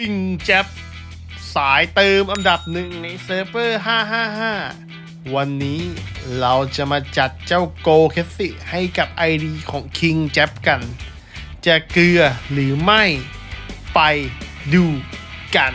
อิงแจ็บสายเติมอันดับหนึ่งในเซิร์ฟเวอร์ 555 วันนี้เราจะมาจัดเจ้าโกเคสสิให้กับ ID ของ King แจ็บกัน จะเกลือหรือไม่ไปดูกัน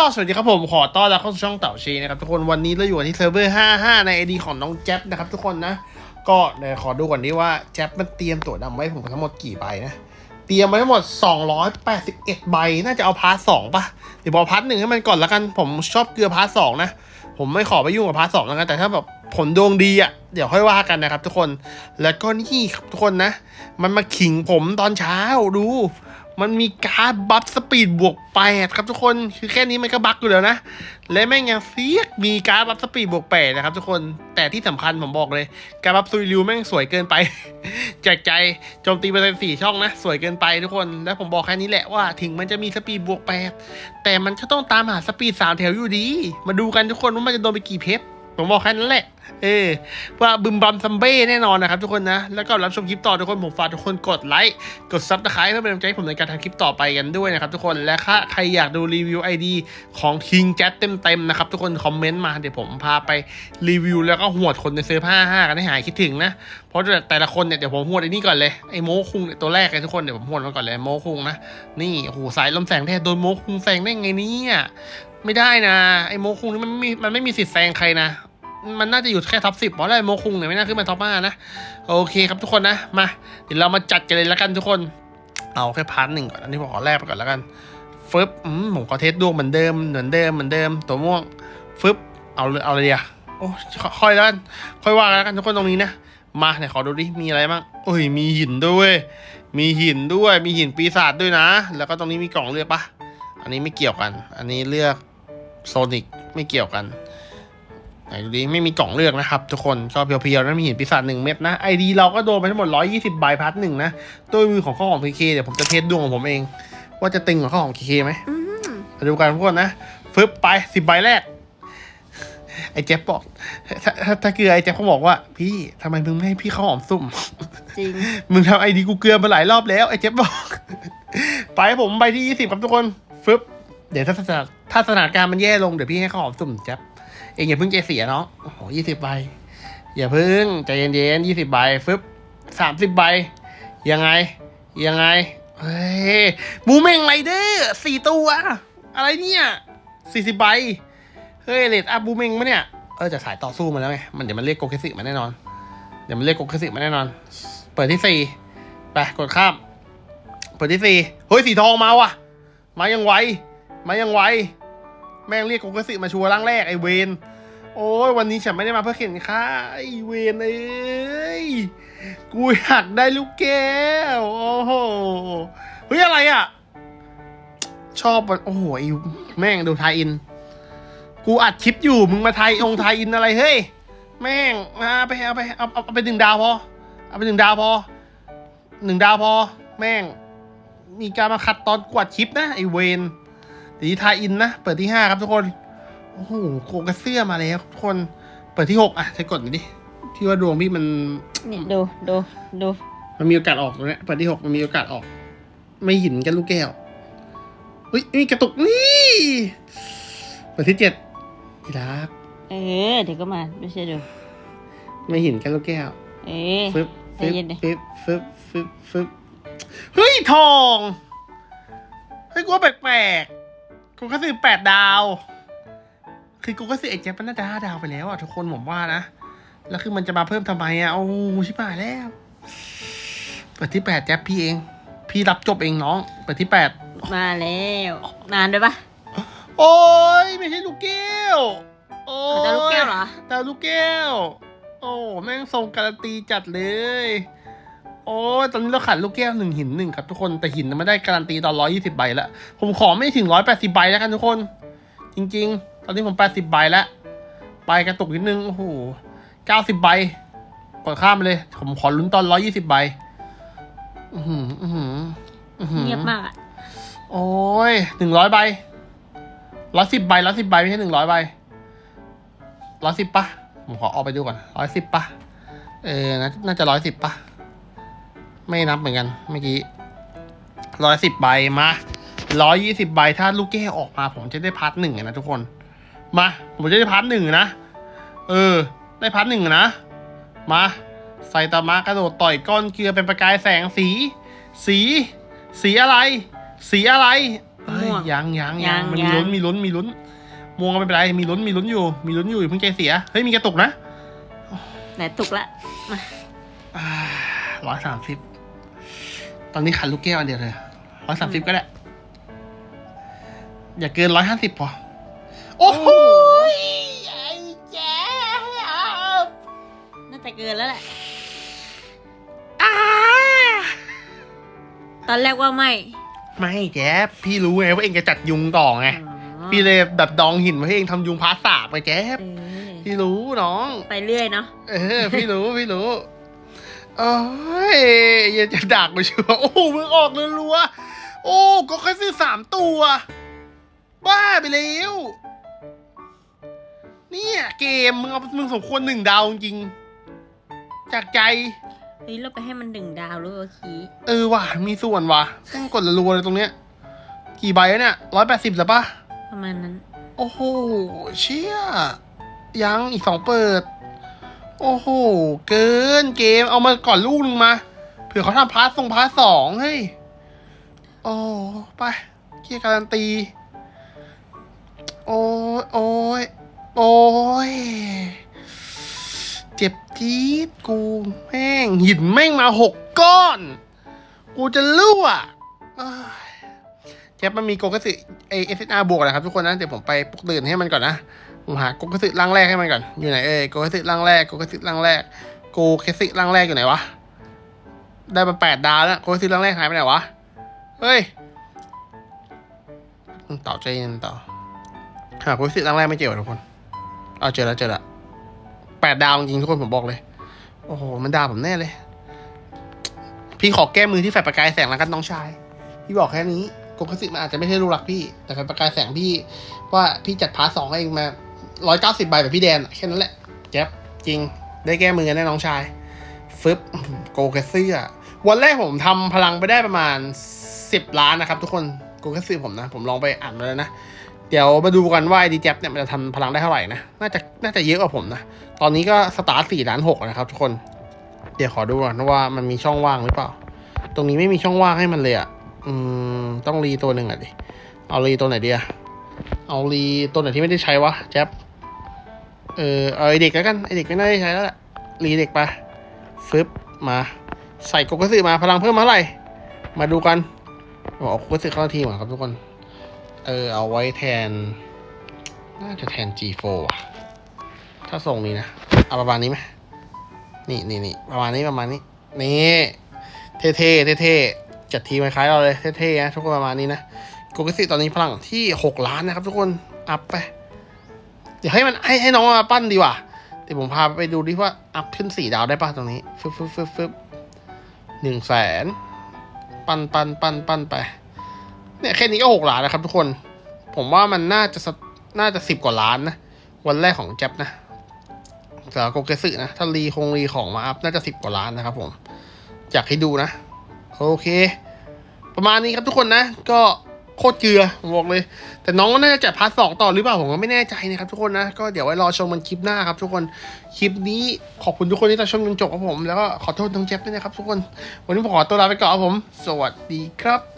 ก็สวัสดีครับผมขอต้อนรับเข้าสู่ช่องเต่าชีนะครับทุกคนวันนี้เราอยู่ที่เซิร์ฟเวอร์ 55 ใน ID ของน้องแจ๊บนะครับทุกคนนะ ก็เดี๋ยวขอดูก่อนดีว่าแจ๊บมันเตรียมตัวดำไว้ผมทั้งหมดกี่ใบนะ เตรียมไว้ทั้งหมด 281 ใบ น่าจะเอาพาร์ทสองปะเดี๋ยวพอพาร์ทหนึ่งให้มันก่อนละกันผมชอบเกลือพาร์ทสองนะ ผมไม่ขอไปยุ่งกับพาร์ทสองแล้วกันแต่ถ้าแบบผลดวงดีอะ่ะเดี๋ยวค่อยว่ากันนะครับ ทุกคนแล้วก็นี่ครับทุกคนนะ มันมาขิงผมตอนเช้าดู มันมีการดบัฟสปีดบวกแปดครับทุกคนคือแค่นี้มันก็บักอยู่แล้วนะ และแม่งยังเฟียกมีการดบัฟสปีดบวกแปดนะครับทุกคนแต่ที่สำคัญผมบอกเลย การบัฟซุยริวแม่งสวยเกินไปจากใจโจมตีเปอร์เซ็นต์สี่ช่องนะ สวยเกินไปทุกคน และผมบอกแค่นี้แหละว่าถึงมันจะมีสปีดบวกแปดแต่มันก็ต้องตามหาสปีดสามแถวอยู่ดี มาดูกันทุกคนว่ามันจะโดนไปกี่เพชร ผมบอกแค่นั้นแหละ เออว่าบึมบัมซัมเบ้แน่นอนนะครับทุกคนนะ แล้วก็รับชมคลิปต่อทุกคนผมฝากทุกคนกดไลค์ กดซับสไครต์เพื่อเป็นกำลังใจให้ผมในการทำคลิปต่อไปกันด้วยนะครับทุกคน และถ้าใครอยากดูรีวิว ID ของ King Jet เต็มๆนะครับทุกคนคอมเมนต์มาเดี๋ยวผมพาไปรีวิวแล้วก็หวดคนในเซิร์ฟ55กันให้หายคิดถึงนะ เพราะแต่ละคนเนี่ยเดี๋ยวผมหวดไอ้นี่ก่อนเลยไอ้โมคุงเนี่ยตัวแรกเลยทุกคนเดี๋ยวผมหวดมันก่อนเลยโมคุงนะ นี่โอ้โหสายลมแสงแท้โดนโมคุงแซงได้ไงเนี่ยไม่ได้นะไอ้โมคุงนี่มันไม่มันไม่มีสิทธิ์แซงใครนะ มันน่าจะอยู่แค่ท็อปสิบเพราะอะไรโมคุงเนี่ยไม่น่าขึ้นมาท็อปห้านะ โอเคครับทุกคนนะ มา เดี๋ยวเรามาจัดกันเลยแล้วกันทุกคน เอาแค่พาร์ทหนึ่งก่อน อันนี้ผมขอแรกไปก่อนแล้วกันฟึบผมขอเทสดวงเหมือนเดิม เหมือนเดิม เหมือนเดิม ตัวม่วงฟึบเอาเอาเลยเดียวโอ้ค่อยแล้วกัน ค่อยว่ากันแล้วกันทุกคนตรงนี้นะ มาไหนขอดูดิ มีอะไรบ้างโอ้ย มีหินด้วย มีหินด้วย มีหินปีศาจด้วยนะ แล้วก็ตรงนี้มีกล่องเลือกปะอันนี้ไม่เกี่ยวกัน อันนี้เลือกโซนิกไม่เกี่ยวกัน ไหนดูดิไม่มีกล่องเลือกนะครับ ทุกคนก็เพียวๆนะมีหินปีศาจหนึ่งเม็ดนะไอดีเราก็โดนไปทั้งหมด 120 ใบพัทหนึ่งนะด้วยมือของข้าวหอมพีเคเดี๋ยวผมจะเทสดวงของผมเอง ว่าจะตึงกว่าข้าวหอมพีเคไหมมาดูกันทุกคนนะฟึบไปสิบใบแรก ไอ้แจ๊บบอกถ้าถ้าถ้าเกลือไอ้แจ๊บเขาบอกว่า พี่ทำไมมึงไม่ให้พี่ข้าวหอมสุ่ม จริง มึงทำไอดีกูเกลือมาหลายรอบแล้ว ไอ้เจ๊บบอก ไปผมใบที่ยี่สิบครับทุกคนฟึบเดี๋ยวถ้าสถานถ้าสถานการณ์มันแย่ลงเดี๋ยวพี่ให้ข้าวหอมสุ่มแจ๊บ เองอย่าเพิ่งใจเสียเนาะโอ้โหยี่สิบใบ อย่าเพิ่งใจเย็นๆยี่สิบใบฟึบสามสิบใบ ยังไง ยังไง เฮ้ยมูเมงไรเดอร์สี่ตัว อะไรเนี่ยสี่สิบใบ เฮ้ยเลดอัพบูเมงมะเนี่ย เออจะสายต่อสู้มาแล้วไง มันเดี๋ยวมันเรียกโกเคสิมาแน่นอน เดี๋ยวมันเรียกโกเคสิมาแน่นอน เปิดที่สี่ไปกดข้าม เปิดที่สี่เฮ้ยสีทองมาว่ะ มายังไว มายังไว แม่งเรียกกเคสิมาชัวร์ร่างแรกไอเวนโอ้ยวันนี้ฉันไม่ได้มาเพื่อเข็นค่าไอเวนเอ้ยกูอยากได้ลูกแก้วโอ้โหเฮ้ยอะไรอะ ชอบมันโอ้โหแม่งดูไทยอิน กูอัดคลิปอยู่มึงมาไทยองไทยอินอะไรเฮ้ยแม่งมาไปเอาไปเอาเอาเอาไปหนึ่งดาวพอเอาไปหนึ่งดาวพอหนึ่งดาวพอ แม่ง มีการมาขัดตอนกวาดคลิปนะไอเวน เดี๋ยวนี้ไทยอินนะ เปิดที่ห้าครับทุกคน โอ้โหโคกระเสื้อมาแล้วทุกคน เปิดที่หกอะใช้กดหน่อยดิ ที่ว่าดวงพี่มัน นี่ดูดูดูมันมีโอกาสออกตรงเนี้ยเปิดที่หกมันมีโอกาสออก ไม่หินกันลูกแก้วเฮ้ยนี่กระตุกนี่เปิดที่เจ็ดที่รัก เออ เดี๋ยวก็มาไม่ใช่ดู ไม่หินกันลูกแก้ว เออฟึบใจฟึบเย็นดิฟึบฟึบฟึบฟึบเฮ้ยทอง เฮ้ยกูว่าแปลกๆ กูก็ซื้อแปดดาว คือกูก็ซื้อไอ้แจ็คมันน่าจะห้าดาวไปแล้วอะทุกคนผมว่านะ แล้วคือมันจะมาเพิ่มทำไมอะโอ้ชิบหายแล้วเปิดที่แปดแจ๊บพี่เอง พี่รับจบเองน้อง เปิดที่แปดมาแล้ว นานด้วยปะโอ้ยไม่ใช่ลูกแก้วโอ้ยเขาจะลูกแก้วเหรอแต่ลูกแก้ว โอ้แม่งทรงการันตีจัดเลย โอ้ยตอนนี้เราขาดลูกแก้วหนึ่งหินหนึ่งครับทุกคนแต่หินมันไม่ได้การันตีตอนร้อยี่สิบใบแล้วผมขอไม่ถึงร้อยแปดสิบใบแล้วกันทุกคน จริง ๆ ตอนนี้ผมแปดสิบใบแล้วไปกระตุกนิดนึงโอ้โหเก้าสิบใบกดข้ามไปเลย ผมขอลุ้นตอนร้อยี่สิบใบอือหืออือหืออื้อหือเงียบมากอะโอ้ยหนึ่งร้อยใบร้อยสิบใบร้อยสิบใบไม่ใช่หนึ่งร้อยใบร้อยสิบปะผมขอออกไปดูก่อนร้อยสิบปะเออนาน่าจะร้อยสิบปะ ไม่นับเหมือนกันเมื่อกี้ร้อยสิบใบมาร้อยยี่สิบใบถ้าลูกแก้วออกมาผมจะได้พาร์ทหนึ่งอะนะทุกคน มา ผมจะได้พาร์ทหนึ่งนะ เออ ได้พาร์ทหนึ่งนะ มาไซตามะกระโดดต่อยก้อนเกลือเป็นประกายแสงสี สี สีอะไร สีอะไรเอ้ยม่วงยังยังยัยังงมันยัมีงลุ้นมีลุ้นมีลุ้นม่วงก็ไม่เป็นไรมีลุ้นมีลุ้นอยู่ มีลุ้นอยู่อย่าเพิ่งใจเสียเฮ้ยมีกระตุกนะไหนตุกละมาร้อยสามสิบ ตอนนี้ขันลูกแก้วอันเดียวเลยร้อยสามสิบก็ได้ อย่าเกินร้อยห้าสิบพอ โอ้โหไอ้แจ๊บน่าจะเกินแล้วแหละอ่าตอนแรกว่าไม่ ไม่แจ๊บพี่รู้ไงว่าเองจะจัดยุงต่อไงอ๋อพี่เลยแบบดองหินมาให้เองทำยุงพาสาไปแจ๊บเออพี่รู้น้อง ไปเรื่อยเนาะ เออ พี่รู้ พี่รู้ โอ้ยอย่าจะดักมาชัวร์โอ้โหมึงออกเลยรัวๆโอ้ ก็แค่ซื้อสามตัว บ้าไปแล้วเนี่ยเกมมึงเอามึงสมควรหนึ่งดาวจริงๆจากใจ เฮ้ยเราไปให้มันดึงดาวหรือว่าคีเออว่ะมีส่วนว่ะต้องกดรัวๆเลยตรงเนี้ย กี่ใบแล้วเนี่ยร้อยแปดสิบแล้วปะประมาณนั้น โอ้โห เชี่ย ยังอีกสองเปิด โอ้โห เกินเกมเอามาก่อนลูกหนึ่งมา เผื่อเขาทำพาร์ททรงพาร์ทสองเฮ้ยโอ้ไปเกียร์การันตี โอ้ยโอ้ยโอ้ยเจ็บจี๊ดกูแม่งหินแม่งมาหกก้อน กูจะรั่วเอ้ยแจ๊บมันมีโกกสึไอเอสเอาบวกนะครับทุกคนนะเดี๋ยวผมไปปลุกตื่นให้มันก่อนนะ ผมหาโกกสึร่างแรกให้มันก่อน อยู่ไหนเอ่ยโกกสึร่างแรกโกกสึร่างแรกโกกสึร่างแรกอยู่ไหนวะ ได้มาแปดดาวแล้วโกกสึร่างแรกหายไปไหนวะ เฮ้ยต่อใจเย็นต่อ หาโกกสึร่างแรกไม่เจอทุกคน เอาเจอแล้วเจอแล้วแปดดาวจริงทุกคนผมบอกเลย โอ้โห มันด่าผมแน่เลย พี่ขอแก้มือที่แฟลประกายแสงแล้วกันน้องชาย พี่บอกแค่นี้โกกสิมันอาจจะไม่ใช่ลูกหลักพี่ แต่แฟนประกายแสงพี่ ว่าพี่จัดพาร์ทสองให้เองมา ร้อยเก้าสิบใบแบบพี่แดนอะแค่นั้นแหละแจ๊บจริงได้แก้มือนแน่น้องชายฟึบโกเกซี่อะวันแรกผมทำพลังไปได้ประมาณสิบล้านนะครับ ทุกคนโกเกซี่ผมนะ ผมลองไปอ่านมาแล้วนะเดี๋ยวมาดูกันว่าไอดีแจ๊บเนี่ยมันจะทำพลังได้เท่าไหร่นะ น่าจะน่าจะเยอะกว่าผมนะ ตอนนี้ก็สตาร์ทสี่ล้านหกนะครับทุกคน เดี๋ยวขอดูก่อนว่ามันมีช่องว่างหรือเปล่า ตรงนี้ไม่มีช่องว่างให้มันเลยอะ อืม ต้องรีตัวหนึ่งอะดิ เอารีตัวไหนดีอะเอารีตัวไหนที่ไม่ได้ใช้วะแจ๊บ เออเอาไอเด็กแล้วกันไอเด็กไม่น่าได้ใช้แล้วแหละรีเด็กไปฟึบมาใส่โกกสึมาพลังเพิ่มมาเท่าไหร่มาดูกันเอาโกกสึเข้าทีมก่อนครับทุกคน เออเอาไว้แทน น่าจะแทน G4 ว่ะ ถ้าทรงนี้นะ เอาประมาณนี้ไหมนี่นี่นี่ประมาณนี้ประมาณนี้ นี่เท่ๆเท่ๆจัดทีมคล้ายเราเลยเท่ๆนะทุกคนประมาณนี้นะโกกิสิตอนนี้พลังที่หกล้านนะครับทุกคน อัพไป เดี๋ยวให้มันให้ให้น้องมาปั้นดีกว่าเดี๋ยวผมพาไปดูดิว่าอัพขึ้นสี่ดาวได้ป่ะตรงนี้ฟึบฟึบฟึบฟึบหนึ่งแสนปั้นปั้นปั้นปั้นไป เนี่ยแค่นี้ก็หกล้านนะครับทุกคน ผมว่ามันน่าจะสักน่าจะสิบกว่าล้านนะ วันแรกของแจ็บนะสำหรับโกเกสึนะ ถ้ารีคงรีของมาอัพน่าจะสิบกว่าล้านนะครับผมอยากให้ดูนะ โอเค ประมาณนี้ครับทุกคนนะ ก็ โคตรเกลือบอกเลย แต่น้องก็น่าจะจัดพาร์ทสองต่อหรือเปล่าผมก็ไม่แน่ใจนะครับทุกคนนะ ก็เดี๋ยวไว้รอชมมันคลิปหน้าครับ ทุกคนคลิปนี้ขอบคุณทุกคนที่ติดชมจนจบครับผมแล้วก็ขอโทษน้องเจ็บด้วยนะครับทุกคนวันนี้ผมขอตัวลาไปก่อนครับผม สวัสดีครับ